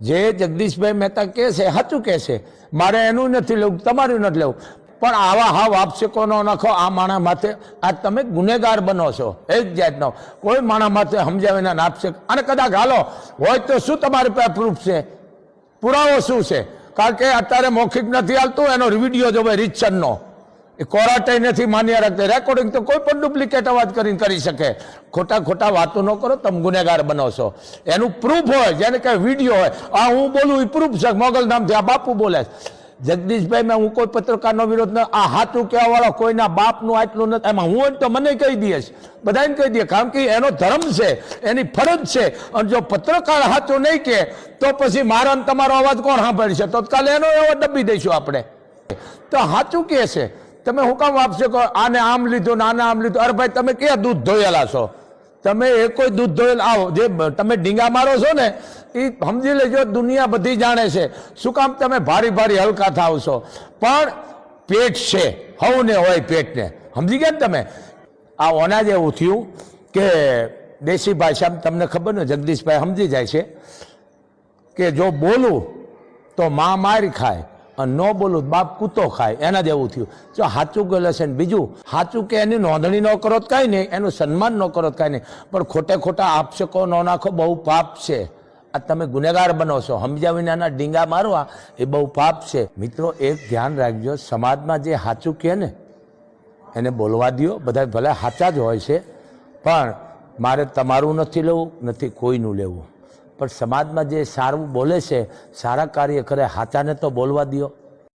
જે જગદીશભાઈ મહેતા કહે છે સાચું કહે છે. મારે એનું નથી લેવું, તમારું નથી લેવું. પણ આવા હાવ આપશકોનો નખો આ માણા માથે, આ તમે ગુનેગાર બનો છો, એક જાતનો. કોઈ માણા માથે સમજાવીને ના આપશે. અને કદાચ હાલો, હોય તો શું તમારી પાસે પ્રૂફ છે? પુરાવો શું છે? કારણ કે અત્યારે મૌખિક નથી હાલતું, એનો વીડિયો જોવે રીતસરનો એ કોરાટાઈ નથી માન્ય રાખતી. રેકોર્ડિંગ તો કોઈ પણ ડુપ્લિકેટ અવાજ કરીને કરી શકે. ખોટા ખોટા વાતો ન કરો, તમે ગુનેગાર બનો એનું પ્રૂફ હોય, જેને કે વીડિયો હોય, આ હું બોલું એ પ્રૂફ છે, મોગલ નામથી આ બાપુ બોલે જગદીશભાઈ, મેં હું કોઈ પત્રકારનો વિરોધ ન, આ હાથું કહેવાવાળો કોઈના બાપનું આટલું નથી એમાં હું હોય તો મને કહી દઈએ બધાને કહી દઈએ કારણ કે એનો ધર્મ છે, એની ફરજ છે. અને જો પત્રકાર હાથું નહીં કહે તો પછી મારો તમારો અવાજ કોણ સાંભળશે? તો કાલે એનો અવાજ દબી દઈશું આપણે. તો સાચું કહે છે? તમે હું કામ આપશો કહો આને આમ લીધું આને આમ લીધું. અરે ભાઈ, તમે ક્યાં દૂધ ધોયેલા છો? તમે એ કોઈ દૂધ ધોયેલા આવો, જે તમે ડીંગા મારો છો ને એ સમજી લેજો દુનિયા બધી જાણે છે. શું કામ તમે ભારી ભારી હલકા થાવ છો? પણ પેટ છે, હવને હોય પેટને. સમજી ગયા ને તમે? આ ઓના જેવું થયું કે દેશી ભાષામાં તમને ખબર ને, જગદીશભાઈ સમજી જાય છે કે જો બોલું તો મા મારી ખાય. ન બોલું બાપ કૂતો ખાય, એના જેવું થયું. જો સાચું ગયેલું છે ને બીજું, સાચું કે એની નોંધણી ન કરો તો કાંઈ નહીં, એનું સન્માન ન કરો તો કાંઈ નહીં. પણ ખોટે ખોટા આપશકો ન નાખો, બહુ પાપ છે. આ તમે ગુનેગાર બનો છો. સમજ્યા વિનાના ડીંગા મારવા, એ બહુ પાપ છે. મિત્રો, એક ધ્યાન રાખજો, સમાજમાં જે સાચું કહે ને, એને બોલવા દ્યો. બધા ભલે સાચા જ હોય છે, પણ મારે તમારું નથી લેવું, નથી કોઈનું લેવું. પણ સમાજમાં જે સારું બોલે છે સારા કાર્ય કરે હાચાને તો બોલવા દ્યો.